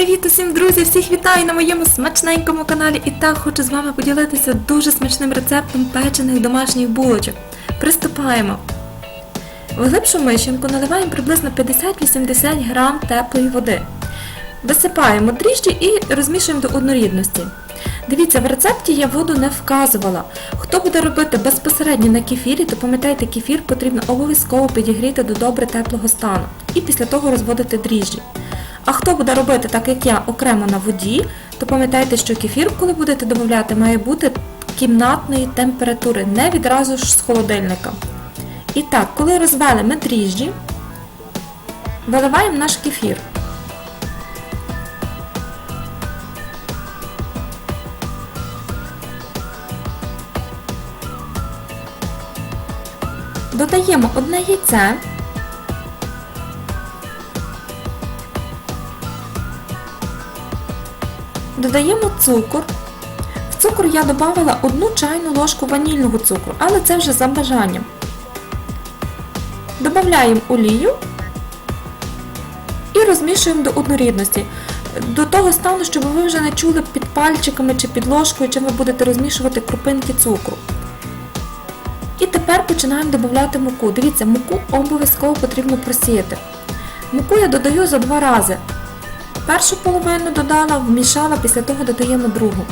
Привіт усім, друзі! Всіх вітаю на моєму смачненькому каналі. І так хочу з вами поділитися дуже смачним рецептом печених домашніх булочок. Приступаємо. В глибшу мишінку наливаємо приблизно 50-80 грам теплої води. Висипаємо дріжджі і розмішуємо до однорідності. Дивіться, в рецепті я воду не вказувала. Хто буде робити безпосередньо на кефірі, то пам'ятайте, кефір потрібно обов'язково підігріти до добре теплого стану і після того розводити дріжджі. А хто буде робити так, як я, окремо на воді, то пам'ятайте, що кефір, коли будете додавати, має бути кімнатної температури, не відразу ж з холодильника. І так, коли розвели ми дріжджі, виливаємо наш кефір. Додаємо одне яйце. Додаємо цукор. В цукор я додавала одну чайну ложку ванільного цукру, але це вже за бажанням. Додаємо олію і розмішуємо до однорідності. До того стану, щоб ви вже не чули під пальчиками чи під ложкою, чим ви будете розмішувати крупинки цукру. І тепер починаємо додавати муку. Дивіться, муку обов'язково потрібно просіяти. Муку я додаю за два рази. Першу половину додала, вмішала, після того додаємо другу.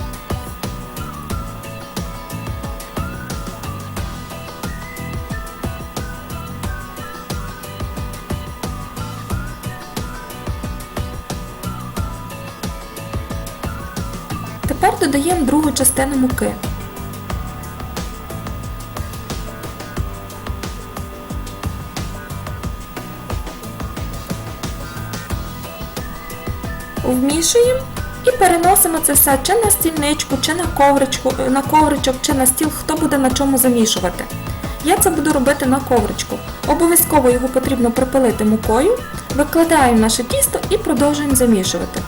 Тепер додаємо другу частину муки. Вмішуємо і переносимо це все чи на стільничку, чи на ковричку, на ковричок, чи на стіл, хто буде на чому замішувати. Я це буду робити на ковричку. Обов'язково його потрібно припилити мукою, викладаємо наше тісто і продовжуємо замішувати.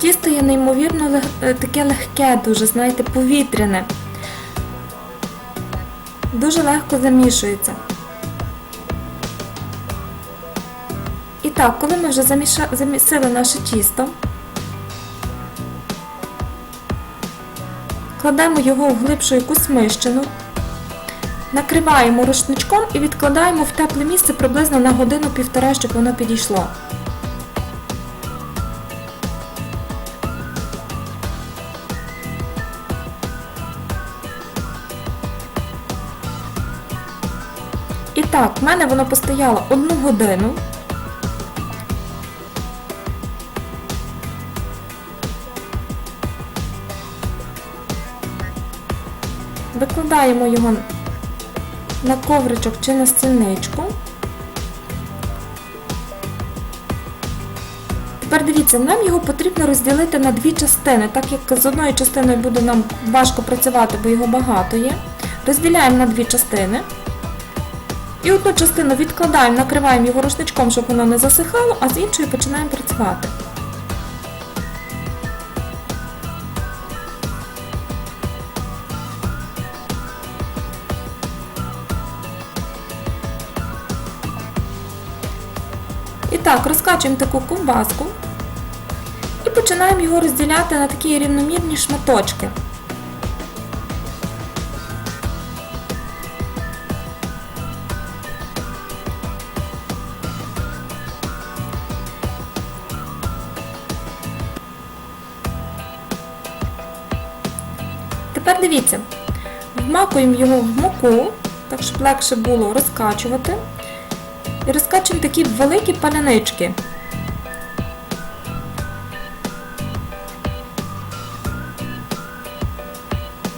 Тісто є неймовірно е, таке легке, дуже, знаєте, повітряне. Дуже легко замішується. І так, коли ми вже заміша... замісили наше тісто, кладемо його в глибшу якусь мищину, накриваємо рушничком і відкладаємо в тепле місце приблизно на годину-півтора, щоб воно підійшло. Так, в мене воно постояло одну годину. Викладаємо його на ковричок чи на стільничку. Тепер дивіться, нам його потрібно розділити на дві частини, так як з одною частиною буде нам важко працювати, бо його багато є. Розділяємо на дві частини. І одну частину відкладаємо, накриваємо його рушничком, щоб воно не засихало, а з іншою починаємо працювати. І так, розкачуємо таку ковбаску і починаємо його розділяти на такі рівномірні шматочки. Дивіться, вмакуємо його в муку, так щоб легше було розкачувати. І розкачуємо такі великі палянички.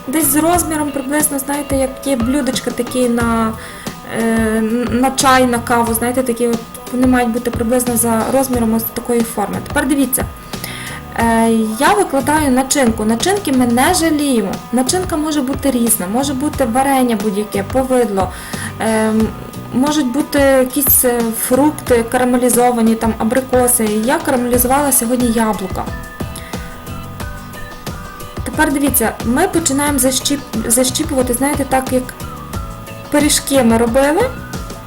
Десь з розміром приблизно, знаєте, як є блюдечка такі на, е, на чай, на каву, знаєте, такі от, вони мають бути приблизно за розміром ось такої форми. Тепер дивіться, Я викладаю начинку. Начинки ми не жаліємо. Начинка може бути різна, може бути варення будь-яке, повидло, е, можуть бути якісь е, фрукти карамелізовані, там абрикоси. Я карамелізувала сьогодні яблука. Тепер дивіться, ми починаємо защіп... защіпувати, знаєте, так як пиріжки ми робили.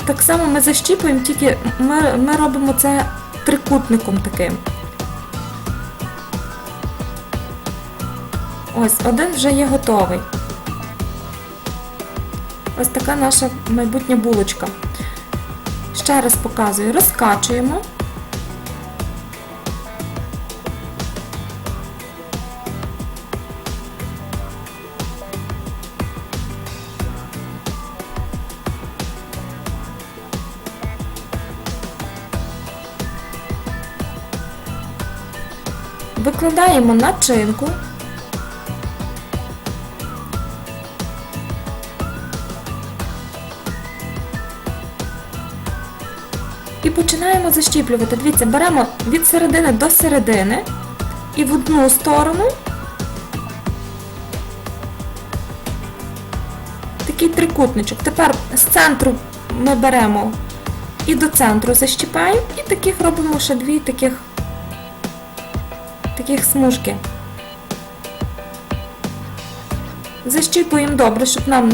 Так само ми защіпуємо, тільки ми, ми робимо це трикутником таким. Ось, один вже є готовий. Ось така наша майбутня булочка. Ще раз показую, розкачуємо. Викладаємо начинку. Починаємо защіплювати. Дивіться, беремо від середини до середини і в одну сторону такий трикутничок. Тепер з центру ми беремо і до центру защіпаємо, і таких робимо ще дві таких, таких смужки. Защіпуємо добре, щоб нам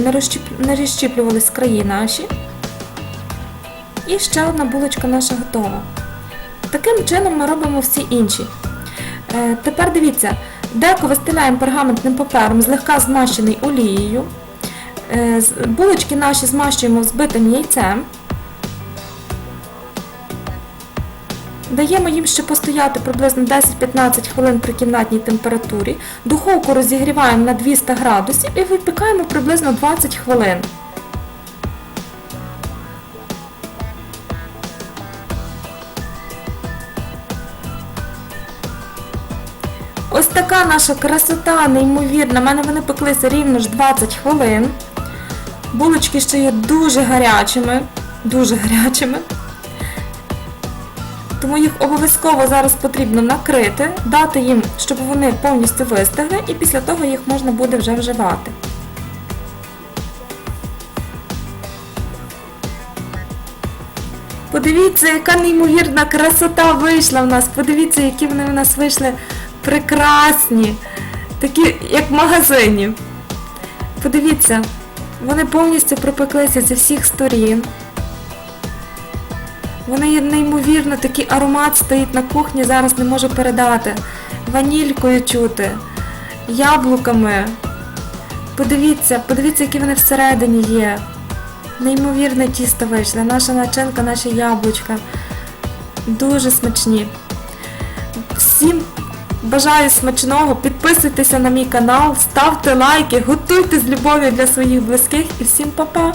не, розщіплювались краї наші. І ще одна булочка наша готова. Таким чином ми робимо всі інші. Е, тепер дивіться, деко вистеляємо пергаментним папером, злегка змащений олією. Е, булочки наші змащуємо взбитим яйцем. Даємо їм ще постояти приблизно 10-15 хвилин при кімнатній температурі. Духовку розігріваємо на 200 градусів і випікаємо приблизно 20 хвилин. Ось така наша красота, неймовірна. У мене вони пеклися рівно ж 20 хвилин. Булочки ще є дуже гарячими, дуже гарячими. Тому їх обов'язково зараз потрібно накрити, дати їм, щоб вони повністю вистигли, і після того їх можна буде вже вживати. Подивіться, яка неймовірна красота вийшла в нас. Подивіться, які вони в нас вийшли прекрасні, такі, як в магазині. Подивіться, вони повністю пропеклися зі всіх сторін. Вони є неймовірно, такий аромат стоїть на кухні, зараз не можу передати. Ванількою чути, яблуками. Подивіться, подивіться, які вони всередині є. Неймовірне тісто вийшло. Наша начинка, наші яблучка. Дуже смачні. Всім бажаю смачного, підписуйтеся на мій канал, ставте лайки, готуйте з любов'ю для своїх близьких і всім па-па!